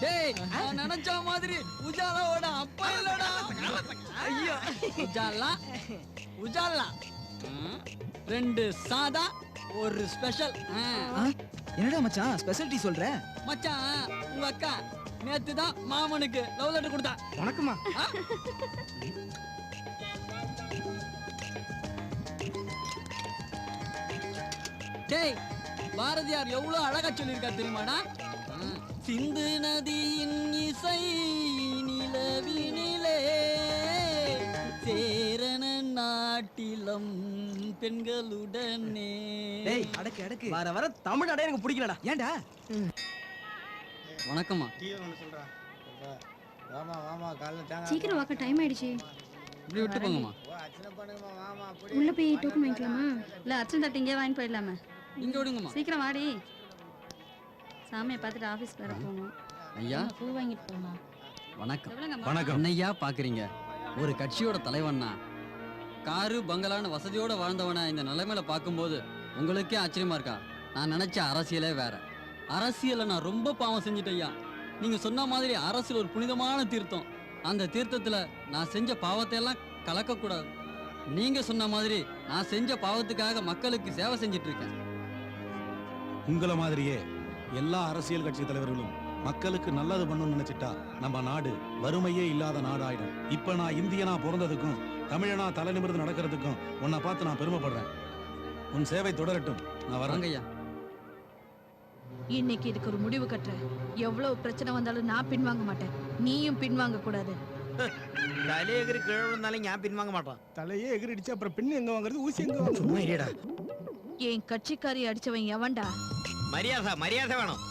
டேய் நான் நினைச்ச மாதிரி உஜாலாவோட அப்பா இல்லடா. ஐயோ. உஜாலா? உஜாலா? ரெண்டு சாதா ஒரு ஸ்பெஷல் என்னடா மச்சான்? ஸ்பெஷாலிட்டி சொல்ற? மச்சான் உங்க அக்கா நேத்து தான் மாமனுக்கு லவ் லெட்டர் கொடுத்தா. வணக்கம்மா டேய் பாரதியார் எவ்வளவு அழகா சொல்லியிருக்கார் தெரியுமாடா? சிந்து நதியின் இசை நிலவினிலே சேரண நாட்டிலம் பெண்களுடனே. டேய் அடக்கு அடக்கு. வர வர தமிழ் அடைய எனக்கு பிடிக்கலடா. ஏன்டா? வணக்கம்மா. வாமா வாமா காலைல தேங்காய் சீக்கிரம் வாக்க டைம் ஆயிடுச்சு. இப்படி விட்டு போங்கம்மா. ஓ அர்ச்சனை பண்ணுங்கம்மா வாமா அப்படி உள்ள போய் டோக்கன் வாங்கிக்கலாமா? இல்ல அர்ச்சன் தட்டு இங்கே வாங்கிட்டு போயிடலாமே. இங்க விடுங்கம்மா. சீக்கிரம் வாடி. சாமியை பார்த்துட்டு ஆஃபீஸ்க்கு வர போகணும். ஐயா? பூ வாங்கிட்டு போகணும் வணக்கம். வணக்கம். என்னய்யா பாக்குறீங்க ஒரு கட்சியோட தலைவன்னா? காரு பங்களான்னு வசதியோட வாழ்ந்தவனை இந்த நிலைமையில பார்க்கும்போது உங்களுக்கே ஆச்சரியமா இருக்கா? நான் நினைச்ச அரசியலே வேற. அரசியலை நான் ரொம்ப பாவம் செஞ்சுட்டேன் ஐயா. நீங்க சொன்ன மாதிரி அரசியல் ஒரு புனிதமான தீர்த்தம். அந்த தீர்த்தத்துல நான் செஞ்ச பாவத்தை எல்லாம் கலக்க கூடாது நீங்க சொன்ன மாதிரி நான் செஞ்ச பாவத்துக்காக மக்களுக்கு சேவை செஞ்சுட்டு இருக்கேன். உங்கள மாதிரியே எல்லா அரசியல் கட்சி தலைவர்களும் மக்களுக்கு நல்லது பண்ணணும்னு நினைச்சிட்டா நம்ம நாடு வறுமையே இல்லாத நாடாயிடும். இப்ப நான் இந்தியனா பிறந்ததுக்கும் தமிழனா தலை நிமிர்ந்து நடக்கிறதுக்கும் உன்னை பார்த்து நான் பெருமைப்படுறேன். உன் சேவை தொடரட்டும். நான் வரேன். ஐயா இன்னைக்கு இதுக்கு ஒரு முடிவு கட்டுறேன் எவ்வளவு பிரச்சனை வந்தாலும் நான் பின்வாங்க மாட்டேன். நீயும் பின்வாங்க கூடாது. தலையகிரி கீழே விழுந்தாலும் ஞாபகம் பின்வாங்க மாட்டான். தலையே எகிரிடிச்சு அப்புறம் பின்னு எங்க வாங்குறது ஊசி எங்க வாங்குறது? என் கட்சிக்காரி அடிச்சவன் எவன்டா? மரியாதை மரியாதை வேணும்.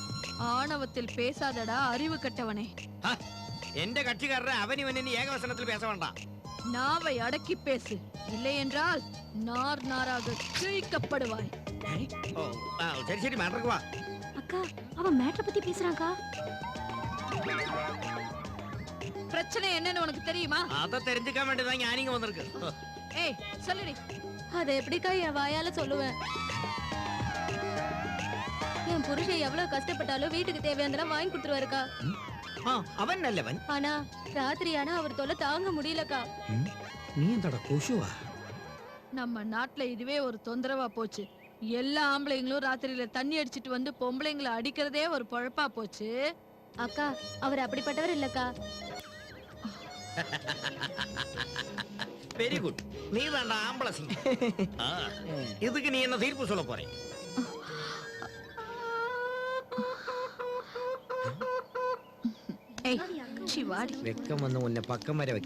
ஆணவத்தில் பேசாதடா அறிவு கட்டவனே. எந்த கட்சிக்காரர் அவனி வனி ஏகவசனத்தில் பேச வேண்டாம். நாவை அடக்கி பேசு. இல்லை என்றால் நார் நாராக கிழிக்கப்படுவாய் சரி சரி மேட்ருக்கு வா. அக்கா அவன் மேட்ரை பத்தி பேசுறாக்கா பிரச்சனை என்னன்னு உனக்கு தெரியுமா? அதை தெரிஞ்சுக்க வேண்டியதான் ஞானிங்க வந்திருக்கு. ஏய் சொல்லுடி. அதை எப்படிக்கா என் வாயால சொல்லுவேன்? என் புருஷன் எவ்வளவு கஷ்டப்பட்டாலும் வீட்டுக்கு தேவையானதெல்லாம் வாங்கி கொடுத்துருவாருக்கா. ஆ, அவன் நல்லவன். ஆனா ராத்திரி ஆனா அவர் தொல்லை தாங்க முடியலக்கா. நீ தட கொசுவா? நம்ம நாட்டுல இதுவே ஒரு தொந்தரவா போச்சு. எல்லா ஆம்பளைங்களும் ராத்திரியில தண்ணி அடிச்சிட்டு வந்து பொம்பளைங்களை அடிக்கிறதே ஒரு பொழப்பா போச்சு. அக்கா அவர் அப்படிப்பட்டவர் இல்லக்கா. வெரி குட் நீ தாண்டா ஆம்பளை இதுக்கு நீ என்ன தீர்ப்பு சொல்ல போறேன்? ஏய் சி வாடி வெக்கம் வந்து உன்னை பக்கம் வரை வைக்க